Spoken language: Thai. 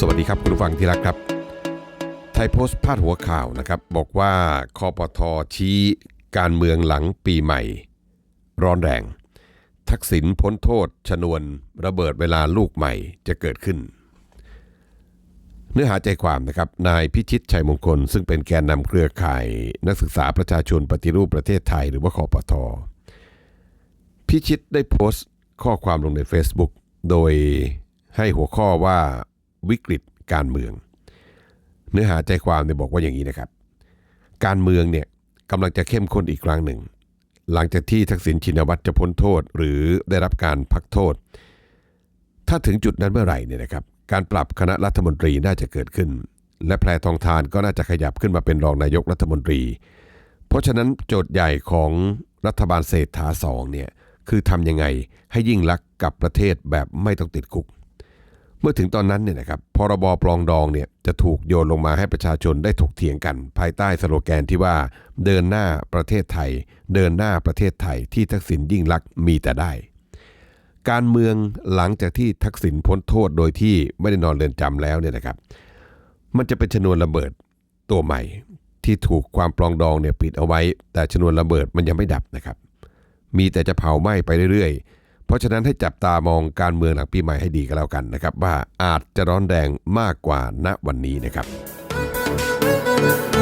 สวัสดีครับคุณผู้ฟังที่รักครับ ไทยโพสต์พาดหัวข่าวนะครับ บอกว่าคอปทชี้การเมืองหลังปีใหม่ ร้อนแรง ทักษิณพ้นโทษ ชนวนระเบิดเวลาลูกใหม่จะเกิดขึ้น เนื้อหาใจความนะครับ นายพิชิตชัยมงคล ซึ่งเป็นแกนนำเครือข่าย นักศึกษาประชาชนปฏิรูปประเทศไทยหรือว่าคอปทพิชิตได้โพสต์ข้อความลงใน Facebook โดยให้หัวข้อว่า วิกฤตการเมือง เนื้อหาใจความเนี่ยบอกว่าอย่างนี้นะครับ การเมืองเนี่ยกำลังจะเข้มข้นอีกครั้งหนึ่ง หลังจากที่ทักษิณชินวัตรจะพ้นโทษหรือได้รับการพักโทษ ถ้าถึงจุดนั้นเมื่อไหร่เนี่ยนะครับ การปรับคณะรัฐมนตรีน่าจะเกิดขึ้น และแพรทองทานก็น่าจะขยับขึ้นมาเป็นรองนายกรัฐมนตรี เพราะฉะนั้นโจทย์ใหญ่ของรัฐบาลเศรษฐาสองเนี่ยคือทำยังไงให้ยิ่งลักษณ์กับประเทศแบบไม่ต้องติดคุก เมื่อถึงตอนนั้นเนี่ยนะครับพรบปลองดองเนี่ยจะถูกโยนลงมาให้ประชาชนได้ถกเถียงกัน ภายใต้สโลแกนที่ว่า เดินหน้าประเทศไทย เดินหน้าประเทศไทยที่ทักษิณยิ่งลักษณ์มีแต่ได้ การเมืองหลังจากที่ทักษิณพ้นโทษโดยที่ไม่ได้นอนเรือนจำแล้วเนี่ยนะครับ มันจะเป็นชนวนระเบิดตัวใหม่ที่ถูกความปลองดองเนี่ยปิดเอาไว้ แต่ชนวนระเบิดมันยังไม่ดับนะครับ มีแต่จะเผาไหม้ไปเรื่อยๆ เพราะฉะนั้นให้จับตามองการเมืองหลังปีใหม่ให้ดีก็แล้วกันนะครับ ว่าอาจจะร้อนแรงมากกว่าณวันนี้นะครับ